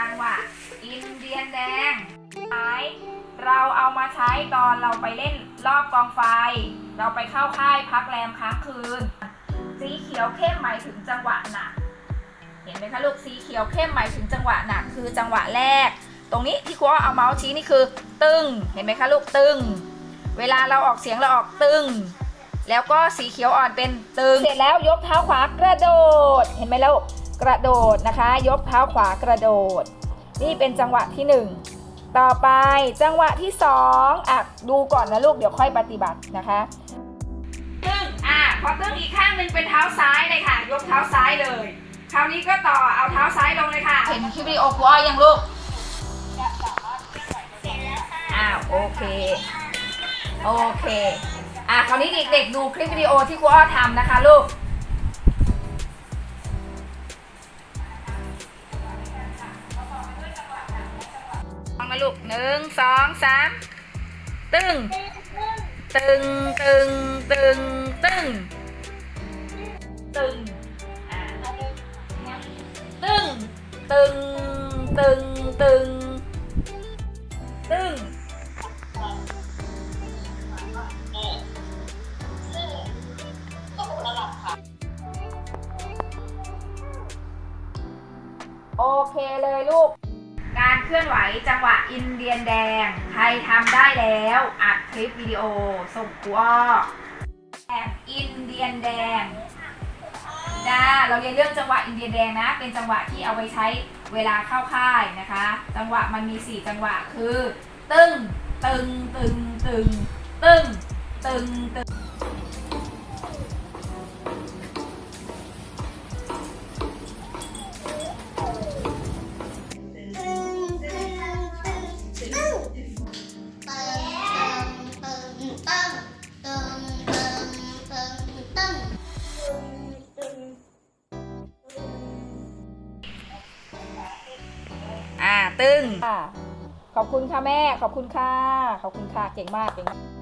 จังหวะอินเดียนแดงหมายเราเอามาใช้ตอนเราไปเล่นรอบกองไฟ เราไปเข้าค่ายพักแรมค้างคืน สีเขียวเข้มหมายถึงจังหวะหนัก เห็นไหมคะลูกสีเขียวเข้มหมายถึงจังหวะหนักคือจังหวะแรก ตรงนี้ที่ครูเอาเมาส์ชี้นี่คือตึงเห็นไหมคะลูกตึง เวลาเราออกเสียงเราออกตึงแล้วก็สีเขียวอ่อนเป็นตึง เสร็จแล้วยกเท้าขวากระโดด เห็นไหมล้ว กระโดดนะคะ ยกเท้าขวากระโดด นี่เป็นจังหวะที่หนึ่งต่อไปจังหวะที่สองอะดูก่อนนะลูกเดี๋ยวค่อยปฏิบัตินะคะตึงอะพอตึงอีกข้างหนึ่งเป็นเท้าซ้ายเลยค่ะ ยกเท้าซ้ายเลย คราวนี้ก็ต่อเอาเท้าซ้ายลงเลยค่ะ เห็นคลิปวิดีโอครูอ้อยยังลูกอ้าวโอเคโอเคอะคราวนี้เด็กๆดูคลิปวิดีโอที่ครูอ้อทำนะคะลูก ฟังนะลูกหนึ่งสองสามตึง ตึงตึงตึงตึงตึงตึงตึงตึงตึงตึงโอเคเลยลูก เคลื่อนไหวจังหวะอินเดียนแดง ใครทำได้แล้วอัดคลิปวิดีโอส่งครูอ้อแอบอินเดียนแดงจ้าเราเรียนเรื่องจังหวะอินเดียนแดงนะ เป็นจังหวะที่เอาไว้ใช้เวลาเข้าค่ายนะคะ จังหวะมันมี 4 จังหวะคือ ตึงตึงตึงตึงตึงตึงตึง อ่าตึงขอบคุณค่ะแม่ ขอบคุณค่ะ ขอบคุณค่ะ เก่งมาก เก่งมาก